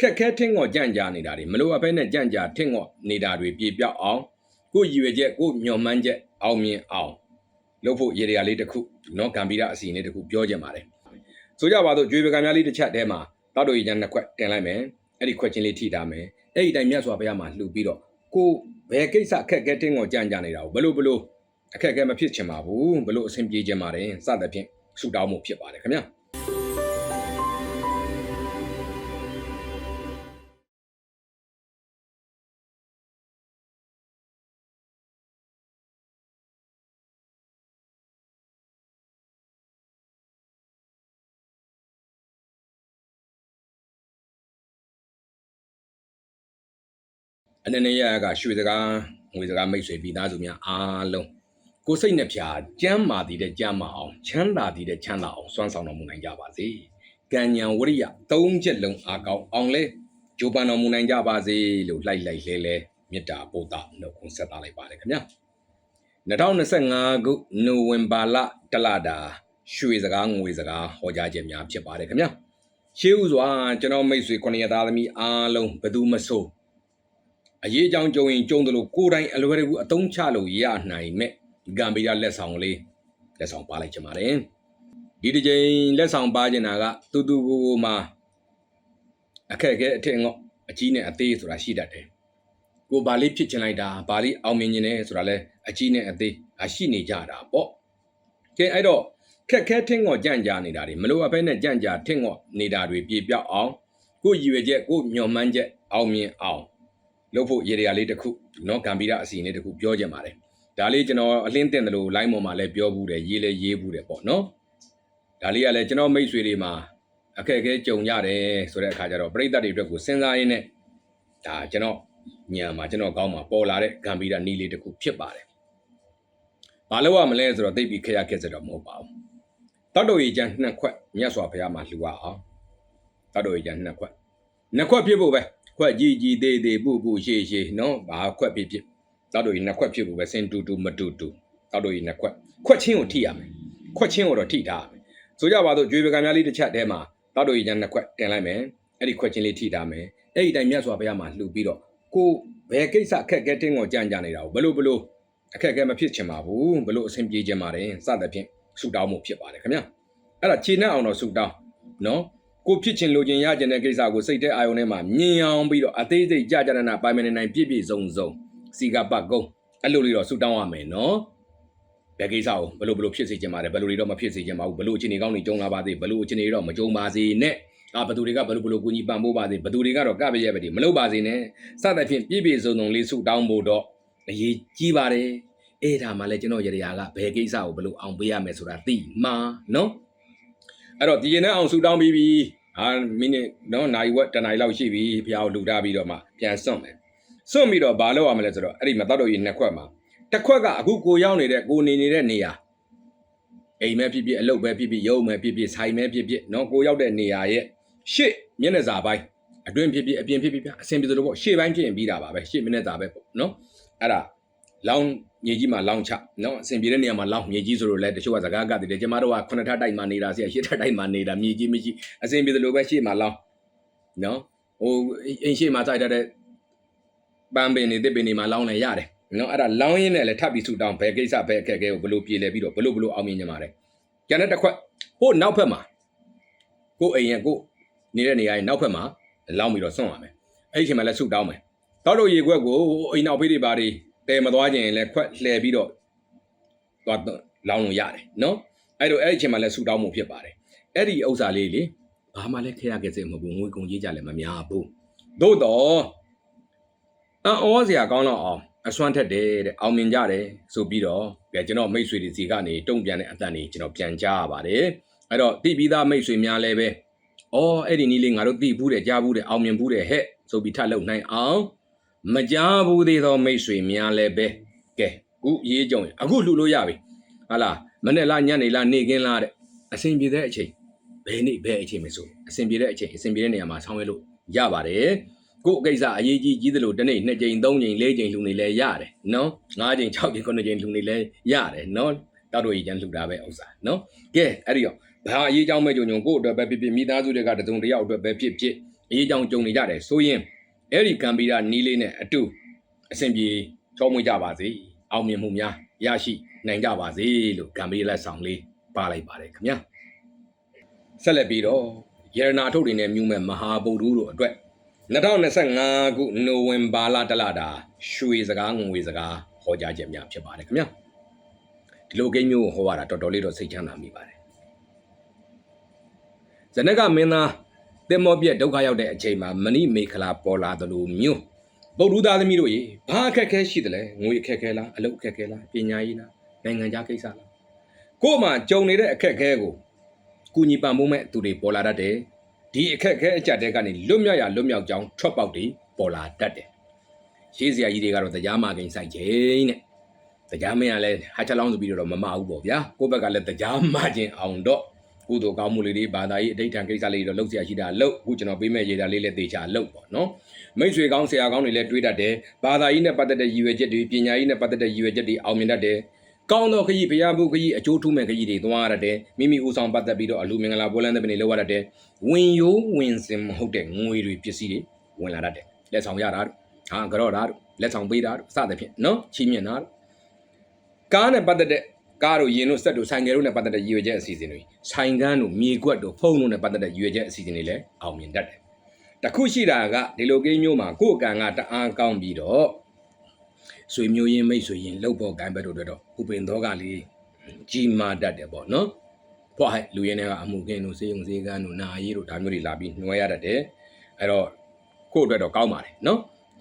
ခက်ခဲထင်းငေါ်ကြံ့ကြာနေတာတွေမလိုအပ်ဘဲနဲ့ကြံ့ကြာထင်းငေါ်နေတာတွေပြေပြောက်အောင်ကိုရည်ရွယ်ချက်ကိုညှော်မှန်းချက်အောင်မြင်အောင်လုပ်ဖို့ရေရာလေးတစ်ခုနော်ဂမ်ဘီရာအစီအစဉ်လေးတစ်ခုပြောချင်ပါတယ်ဆိုကြပါတော့ကြွေပကံများလေးတစ်ချက်တည်းမှာတောက်တော်ရည်ချမ်းနှစ်ခွက်တင်လိုက်မယ်အဲ့ဒီခွက်ချင်းလေးထိထားမယ်အဲ့ဒီတိုင်မြတ်စွာဘုရားမှာလှူပြီးတော့ကိုဘယ်ကိစ္စအခက်ခဲထင်းငေါ်ကြံ့ကြာနေတာကိုဘလို့ဘလို့အခက်အခဲမဖြစ်ချင်ပါဘူးဘလို့အဆင်ပြေချင်ပါတယ်စသဖြင့်ဆူတောင်းမှုဖြစ်ပါတယ်ခင်ဗျာ အနေနဲ့ရကရွှေစကားငွေစကားမိတ်ဆွေပြီးသားစုများအားလုံးကိုယ်စိတ်နှပြကြမ်းမာတည်တဲ့ကြမ်းမာအောင်ချမ်းသာတည်တဲ့ချမ်းသာအောင်စွမ်းဆောင်တော်မူနိုင်ကြပါစေ။ကံဉဏ်ဝရိယသုံးချက်လုံးအားကောင်းအောင်လဲဂျိုပန်တော်မူနိုင်ကြပါစေလို့လိုက်လိုက်လဲလဲမေတ္တာပို့တာနှုတ်ခွန်းဆက်သလိုက်ပါတယ်ခင်ဗျာ။2025ခုနိုဝင်ဘာလတလတာရွှေစကားငွေစကားဟောကြားခြင်းများဖြစ်ပါတယ်ခင်ဗျာ။ရှေးဥစွာကျွန်တော်မိတ်ဆွေခொနရသားသမီးအားလုံးဘယ်သူမဆို အရေးအကြောင်းကြုံရင်ကြုံတယ်လို့ကိုယ်တိုင်အလွယ်တကူအသုံးချလို့ရနိုင်မဲ့ဂမ်ဘီယာလက်ဆောင်လေးလက်ဆောင်ပါလိုက်ချင်ပါတယ်ဒီတစ်ချိန်လက်ဆောင်ပါချင်တာကတူတူကိုကိုမှာအခက်အခဲအထင်ငေါ့အကြီးနဲ့အသေးဆိုတာရှိတတ်တယ်ကိုဘာလေးဖြစ်ချင်လိုက်တာဘာလေးအောင်မြင်နေတယ်ဆိုတာလဲအကြီးနဲ့အသေးအရှိနေကြတာပေါ့ကဲအဲ့တော့ခက်ခဲထင်းငေါ့ကြံ့ကြာနေတာတွေမလိုအပ်ဘဲနဲ့ကြံ့ကြာထင်းငေါ့နေတာတွေပြေပြောက်အောင်ကိုရည်ရွယ်ချက်ကိုညှော်မှန်းချက်အောင်မြင်အောင် လုပ်ဖို့ရေရာလေးတစ်ခုနော်ဂမ်ဘီရာအစီအစဉ်လေးတစ်ခုပြောချင်ပါတယ်ဒါလေးကျွန်တော်အလင်းတင်တယ်လို့ line ပေါ်မှာလည်းပြောဘူးတယ်ရေးလည်းရေးဘူးတယ်ပေါ့နော်ဒါလေးကလည်းကျွန်တော်မိတ်ဆွေတွေမှာအခက်အခဲကြုံရတယ်ဆိုတဲ့အခါကျတော့ပြိဿတွေအတွက်ကိုစဉ်းစားရင်းနဲ့ဒါကျွန်တော်ညံမှာကျွန်တော်ကောင်းမှာပေါ်လာတဲ့ဂမ်ဘီရာနီးလေးတစ်ခုဖြစ်ပါတယ်ဘာလို့ရမလဲဆိုတော့သိပြီးခရခက်စတော့မဟုတ်ပါဘူးတောက်တော်ရီကျန်နှစ်ခွက်မြတ်စွာဘုရားမှာလှူရအောင်တောက်တော်ရီကျန်နှစ်ခွက်နှစ်ခွက်ဖြစ်ဖို့ပဲ ခွက်ကြီးကြီးသေးသေးပူပူရှေ့ရှေ့နော်ဘာခွက်ဖြစ်ဖြစ်တောက်တို့ကြီးနှစ်ခွက်ဖြစ်ဖို့ပဲစင်တူတူမတူတူတောက်တို့ကြီးနှစ်ခွက်ခွက်ချင်းကိုထိရမယ်ခွက်ချင်းကိုတော့ထိထားရမယ်ဆိုကြပါတော့ကြွေပကံများလေးတစ်ချက်တည်းမှာတောက်တို့ကြီးကျန်နှစ်ခွက်တင်လိုက်မယ်အဲ့ဒီခွက်ချင်းလေးထိထားမယ်အဲ့ဒီတိုင်မြတ်စွာဘုရားမှာလှူပြီးတော့ကိုဘယ်ကိစ္စအခက်အခဲတင်းကိုကြံ့ကြနေတာကိုဘလို့ဘလို့အခက်အခဲမဖြစ်ချင်ပါဘူးဘလို့အဆင်ပြေချင်ပါတယ်စသဖြင့်ဆူတောင်းမှုဖြစ်ပါတယ်ခင်ဗျအဲ့ဒါခြေနဲ့အောင်တော့ဆူတောင်းနော် ကိုဖြစ်ချင်လိုချင်ရချင်တဲ့ကိစ္စကိုစိတ်တဲ့အာယုံထဲမှာမြင်အောင်ပြီးတော့အသေးစိတ်ကြကြနနာပိုင်မနေနိုင်ပြည့်ပြည့်စုံစုံစီကပတ်ကုန်းအဲ့လိုလေးတော့ဆူတောင်းရမယ်နော်ဘယ်ကိစ္စကိုဘယ်လိုဘယ်လိုဖြစ်စေချင်ပါတယ်ဘယ်လိုတွေတော့မဖြစ်စေချင်ပါဘူးဘယ်လိုအခြေအနေကောင်းတွေကြုံလာပါသေးဘယ်လိုအခြေအနေတွေတော့မကြုံပါစေနဲ့အာဘယ်သူတွေကဘယ်လိုဘယ်လိုကူညီပံ့ပိုးပါစေဘယ်သူတွေကတော့ကပရဲ့ပဲဒီမလုပ်ပါစေနဲ့စသဖြင့်ပြည့်ပြည့်စုံစုံလေးဆူတောင်းဖို့တော့အရေးကြီးပါတယ်အဲ့ဒါမှလည်းကျွန်တော်ရရကဘယ်ကိစ္စကိုဘယ်လိုအောင်ပေးရမယ်ဆိုတာသိမှာနော်အဲ့တော့ဒီရင်နဲ့အောင်ဆူတောင်းပြီးပြီ ဟာမိနစ်နော်နိုင်ဝက်တနိုင်လောက်ရှိပြီဖျားကိုလူထားပြီးတော့မှပြန်စွန့်မယ်စွန့်ပြီးတော့ဘာလုပ်ရမလဲဆိုတော့အဲ့ဒီမတော်တော်ကြီးနှစ်ခွက်မှာတစ်ခွက်ကအခုကိုရောက်နေတဲ့ကိုနေနေတဲ့နေရာအိမ်မဲဖြစ်ဖြစ်အလုပ်ပဲဖြစ်ဖြစ်ရုံမဲဖြစ်ဖြစ်ဆိုင်မဲဖြစ်ဖြစ်နော်ကိုရောက်တဲ့နေရာရဲ့ရှေ့မျက်နှာစာပိုင်းအတွင်းဖြစ်ဖြစ်အပြင်ဖြစ်ဖြစ်ဗျအဆင်ပြေသလိုပေါ့ရှေ့ပိုင်းဖြစ်ရင်ပြီးတာပါပဲရှေ့မျက်နှာစာပဲပေါ့နော်အဲ့ဒါလောင်း မြေကြီးမှာလောင်းချနော်အဆင်ပြေတဲ့နေရာမှာလောင်းမြေကြီးဆိုတော့လဲတချို့ကစကားကတည်တယ်ကျမတို့ကခုနှစ်ထပ်တိုက်မှာနေတာဆရာရှစ်ထပ်တိုက်မှာနေတာမြေကြီးမရှိအဆင်ပြေသလိုပဲရှေ့မှာလောင်းနော်ဟိုအင်းရှေ့မှာစိုက်ထားတဲ့ပန်းပင်တွေတစ်ပင်တွေမှာလောင်းလဲရတယ်နော်အဲ့ဒါလောင်းရင်းနဲ့လည်းထပ်ပြီးဆူတောင်းဘယ်ကိစ္စဘယ်အခက်အခဲကိုဘလို့ပြေလဲပြီးတော့ဘလို့ဘလို့အောင်မြင်ကြမှာလဲကျန်တဲ့တစ်ခွက်ဟိုနောက်ဖက်မှာကိုယ်အိမ်ရဲ့ကိုယ်နေတဲ့နေရာရဲ့နောက်ဖက်မှာလောင်းပြီးတော့စွန့်ရမယ်အဲ့ဒီအချိန်မှာလည်းဆူတောင်းမယ်တောက်တော့ရေခွက်ကိုအိမ်နောက်ဖေးတွေပါတွေ တဲမသွားခြင်းလည်းခွက်လှည့်ပြီးတော့သွားလောင်းလို့ရတယ်နော်အဲ့တော့အဲ့ဒီအချိန်မှာလည်းဆူတောင်းမှုဖြစ်ပါတယ်အဲ့ဒီဥစ္စာလေးလေဘာမှလည်းခရခဲ့စေမဟုတ်ဘူးငွေကုန်ကြီးကြလည်းမများဘူးသို့တော့အံ့ဩစရာကောင်းတော့အောင်အစွမ်းထက်တယ်တဲ့အောင်မြင်ကြတယ်ဆိုပြီးတော့ကြကျွန်တော်မိတ်ဆွေတွေစီကနေတုံ့ပြန်တဲ့အတန်တွေကျွန်တော်ပြန်ကြားရပါတယ်အဲ့တော့တိပြီးသားမိတ်ဆွေများလည်းပဲအော်အဲ့ဒီနီးလေးငါတို့သိဘူးတယ်ကြားဘူးတယ်အောင်မြင်ဘူးတယ်ဟဲ့ဆိုပြီးထပ်လုပ်နိုင်အောင် မကြားဘူးသေးသောမိတ်ဆွေများလည်းပဲကဲခုရေးကြုံရင်အခုလှူလို့ရပြီဟာလားမနေ့လားညနေလားနေ့ကင်းလားတဲ့အဆင်ပြေတဲ့အချိန်ဘယ်နေ့ဘယ်အချိန်မဆိုအဆင်ပြေတဲ့အချိန်အဆင်ပြေတဲ့နေရာမှာဆောင်းရွက်လို့ရပါတယ်ကို့အကိစ္စအရေးကြီးကြီးသလိုတစ်နေ့နှစ်ကြိမ်သုံးကြိမ်လေးကြိမ်လှူနေလဲရတယ်နော်ငါးကြိမ်၆ကြိမ်ခုနှစ်ကြိမ်လှူနေလဲရတယ်နော်တောက်တို့ကြီးကျန်လှူတာပဲဥစ္စာနော်ကဲအဲ့ဒီတော့ဘာအရေးကြောင်းမဲ့ကြုံကြုံကို့အတွက်ပဲဖြစ်ဖြစ်မိသားစုတွေကတစုံတစ်ယောက်အတွက်ပဲဖြစ်ဖြစ်အရေးကြောင်းကြုံနေကြတယ်ဆိုရင် အဲ့ဒီကံပိရနီးလေးနဲ့အတူအစဉ်ပြေချောမွေ့ကြပါစေအောင်မြင်မှုများရရှိနိုင်ကြပါစေလို့ကံပိရလက်ဆောင်လေးပါလိုက်ပါတယ်ခင်ဗျာဆက်လက်ပြီးတော့ရတနာထုတ်တွေနဲ့မြူမဲ့မဟာဗုဒ္ဓတို့အတွက်2025ခုနိုဝင်ဘာလတလတာရွှေစကားငွေစကားဟောကြားခြင်းများဖြစ်ပါတယ်ခင်ဗျာဒီလိုကိန်းမျိုးကိုဟောရတာတော်တော်လေးတော့စိတ်ချမ်းသာမိပါတယ်ဇနကမင်းသား တင်မောပြက်ဒုက္ခရောက်တဲ့အချိန်မှာမဏိမေခလာပေါ်လာသလိုမျိုးဗုဒ္ဓသားသမီးတို့ရေဘာအခက်အခဲရှိတယ်လဲငွေအခက်အခဲလားအလုပ်အခက်အခဲလားပညာရေးလားနိုင်ငံခြားကိစ္စလားကို့မှာကြုံနေတဲ့အခက်အခဲကိုကုညီပံ့ပိုးမဲ့သူတွေပေါ်လာတတ်တယ်ဒီအခက်အခဲအကြက်တဲ့ကနေလွတ်မြောက်ရလွတ်မြောက်ကြောင်းထွက်ပေါက်တွေပေါ်လာတတ်တယ်ရေးစရာကြီးတွေကတော့တရားမကိန်းဆိုင်ခြင်းတဲ့တရားမင်းကလည်းဟာချက်လောင်းဆိုပြီးတော့မမဟုတ်ပေါ့ဗျာကိုယ့်ဘက်ကလည်းတရားမခြင်းအောင်တော့ ကုသိုလ်ကောင်းမှုလေးတွေဘာသာရေးအဋိဌံကိစ္စလေးတွေတော့လုပ်เสียရှိတာလုပ်အခုကျွန်တော်ပေးမဲ့ရေတာလေးလည်းသေချာလုပ်ပေါ့နော်မိတ်ဆွေကောင်းဆရာကောင်းတွေလည်းတွေးတတ်တယ်ဘာသာရေးနဲ့ပတ်သက်တဲ့ရည်ရွယ်ချက်တွေပညာရေးနဲ့ပတ်သက်တဲ့ရည်ရွယ်ချက်တွေအောင်မြင်တတ်တယ်ကောင်းသောခရီးဘုရားမှုခရီးအကျိုးထူးမဲ့ခရီးတွေသွားရတတ်တယ်မိမိဦးဆောင်ပတ်သက်ပြီးတော့အလူမင်္ဂလာပွဲလန်းတဲ့ပင်တွေလောက်ရတတ်တယ်ဝင်ရိုးဝင်စင်မဟုတ်တဲ့ငွေတွေပစ္စည်းတွေဝင်လာတတ်တယ်လက်ဆောင်ရတာတို့ဟာကြော့တာတို့လက်ဆောင်ပေးတာတို့စသဖြင့်နော်ချီးမြှင့်တာတို့ကားနဲ့ပတ်သက်တဲ့ ကားတို့ရင်တို့စက်တို့ဆိုင်ကယ်တို့နဲ့ပတ်သက်တဲ့ရည်ရွယ်ချက်အစီအစဉ်တွေဆိုင်ကန်းတို့မြေကွက်တို့ဖုန်းတို့နဲ့ပတ်သက်တဲ့ရည်ရွယ်ချက်အစီအစဉ်တွေလည်းအောင်မြင်တတ်တယ်တခုရှိတာကဒီလိုကိန်းမျိုးမှာကိုယ့်အကံကတအားကောင်းပြီးတော့ဆွေမျိုးရင်းမိတ်ဆွေရင်းလှုပ်ဖို့ဂိုင်းဘက်တို့တွေတော့ဥပင်သောကလေးကြီးမားတတ်တယ်ပေါ့နော်ဖွာဟဲ့လူရင်းတွေကအမှုကင်းတို့စေယုံစေကန်းတို့နာရေးတို့ဒါမျိုးတွေလာပြီးနှွှဲရတတ်တယ်အဲ့တော့ကိုယ့်အတွက်တော့ကောင်းပါတယ်နော်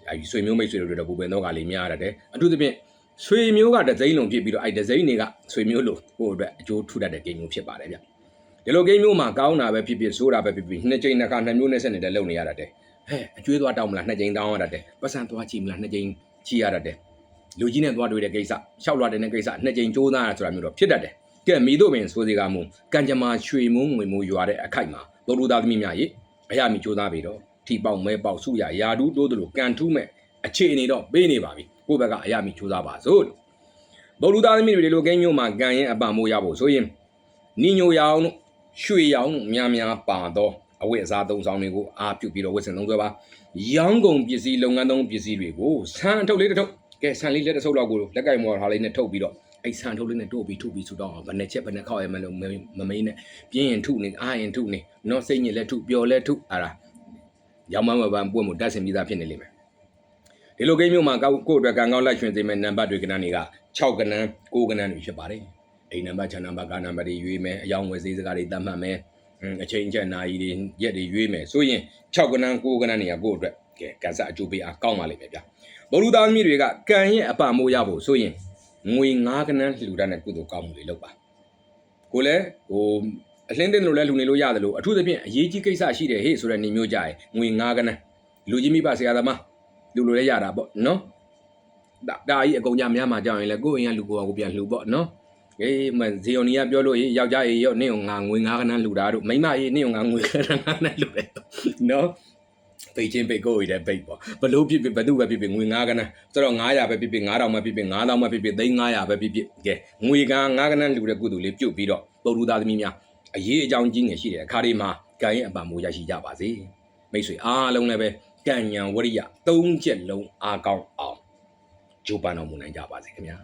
အဲဒီဆွေမျိုးမိတ်ဆွေတို့တွေတော့ဥပင်သောကလေးများရတတ်တယ်အထူးသဖြင့် ဆွေမျိုးကဒဇိမ့်လုံးဖြစ်ပြီးတော့အဲ့ဒဇိမ့်တွေကဆွေမျိုးလို့ကိုယ့်အတွက်အကျိုးထူတတ်တဲ့ကိန်းမျိုးဖြစ်ပါတယ်ဗျဒီလိုကိန်းမျိုးမှာကောင်းတာပဲဖြစ်ဖြစ်ဆိုးတာပဲဖြစ်ဖြစ်နှစ်ကြိမ်နှစ်ခါနှစ်မျိုးနဲ့ဆက်နေတဲ့လုံနေရတတ်တယ်ဟဲ့အကျွေးသွားတောင်းမလားနှစ်ကြိမ်တောင်းရတတ်တယ်ပတ်စံသွားချီမလားနှစ်ကြိမ်ချီရတတ်တယ်လူကြီးနဲ့သွားတွေ့တဲ့ကိစ္စရှောက်လွှာတဲ့ကိစ္စနှစ်ကြိမ်ကြိုးစားရဆိုတာမျိုးတော့ဖြစ်တတ်တယ်ကဲမိတို့ပင်ဆိုစီကမူကံကြမ္မာရွှေမုံငွေမိုးရွာတဲ့အခိုက်မှာဘုရုသားသမီးများရေအရာမီကြိုးစားပြီးတော့ထီပေါက်မဲပေါက်စုရယာဒူးတိုးတို့လိုကန်ထူးမဲ့ အခြေအနေတော့ပေးနေပါပြီကိုယ့်ဘက်ကအရာမီကြိုးစားပါစို့ဘုရုသားသမီးတွေဒီလိုကိန်းမျိုးမှာကံရင်အပံမိုးရဖို့ဆိုရင်နိညိုရောင်တို့ရွှေရောင်တို့များများပါတော့အဝတ်အစားသုံးဆောင်တွေကိုအားပြုပြီးတော့ဝတ်ဆင်သုံးဆွဲပါရောင်းကုန်ပစ္စည်းလုပ်ငန်းသုံးပစ္စည်းတွေကိုဆန်းထုတ်လေးတစ်ထုတ်ကဲဆန်လေးလက်တစ်ဆုပ်လောက်ကိုလက်ကင်မော်ထားလေးနဲ့ထုတ်ပြီးတော့အဲ့ဆန်ထုတ်လေးနဲ့တို့ပြီးထုတ်ပြီးဆူတော့အောင်ဘယ်နဲ့ချက်ဘယ်နဲ့ခောက်ရမလို့မမင်းနဲ့ပြင်းရင်ထုနေအားရင်ထုနေနော်စိတ်ညစ်လက်ထုပျော်လက်ထုအားလားရောင်းမမပန်းပွင့်မှုတက်ဆင်ပြီးသားဖြစ်နေလိမ့်မယ် ဒီလိုကိန်းမျိုးမှာကိုယ့်အတွက်ကံကောင်းလိုက်ရှင်စေမယ့်နံပါတ်တွေကဏ္ဍတွေက6ကဏ္ဍ9ကဏ္ဍတွေဖြစ်ပါတယ်အိမ်နံပါတ်ခြံနံပါတ်ကားနံပါတ်တွေရွေးမယ်အယောင်ဝယ်ဈေးစကားတွေတတ်မှတ်မယ်အချိန်ချက်နာရီတွေရက်တွေရွေးမယ်ဆိုရင်6ကဏ္ဍ9ကဏ္ဍတွေကကိုယ့်အတွက်ကဲကန်ဆာအကျိုးပေးအားကောင်းပါလိမ့်မယ်ဗျာဘလူသားသမီးတွေကကံရဲ့အပမိုးရဖို့ဆိုရင်ငွေ9ကဏ္ဍလှူဒါန်းတဲ့ကုသိုလ်ကောင်းမှုတွေလုပ်ပါကိုလည်းဟိုအလင်းတင်လို့လည်းလှူနေလို့ရတယ်လို့အထူးသဖြင့်အရေးကြီးကိစ္စရှိတယ်ဟေ့ဆိုတဲ့နေမျိုးကြရင်ငွေ9ကဏ္ဍလူကြီးမိဘဆရာသမား လူလိုလည်းရတာပေါ့နော်ဒါဒါကြီးအကုန်ကြများမှကြောက်ရင်လည်းကိုယ့်အိမ်ကလူကိုယ်ကကိုပြန်လှူပေါ့နော်အေးမဇီယိုနီကပြောလို့ရေယောက်ျားရေရော့နင့်ကိုငါငွေ9ကဏ္ဍလှူတာတို့မိန်းမရေနင့်ကိုငါငွေ9ကဏ္ဍနဲ့လှူတယ်နော်ပိတ်ချင်းပိတ်ကိုရတဲ့ပိတ်ပေါ့ဘလို့ဖြစ်ဖြစ်ဘသူပဲဖြစ်ဖြစ်ငွေ9ကဏ္ဍဆိုတော့900ပဲဖြစ်ဖြစ်9000ပဲဖြစ်ဖြစ်9000ပဲဖြစ်ဖြစ်3500ပဲဖြစ်ဖြစ်ကဲငွေက9ကဏ္ဍလူတဲ့ကုသိုလ်လေးပြုတ်ပြီးတော့ပုရုသားသမီးများအရေးအကြောင်းကြီးငယ်ရှိတယ်အခါဒီမှာကံရဲ့အပံမိုးရရှိကြပါစေမိတ်ဆွေအားလုံးလည်းပဲ ကံညာဝရိယ၃ချက်လုံးအားကောင်းအောင်ဂျိုးပန်တော်မူနိုင်ကြပါစေခင်ဗျာ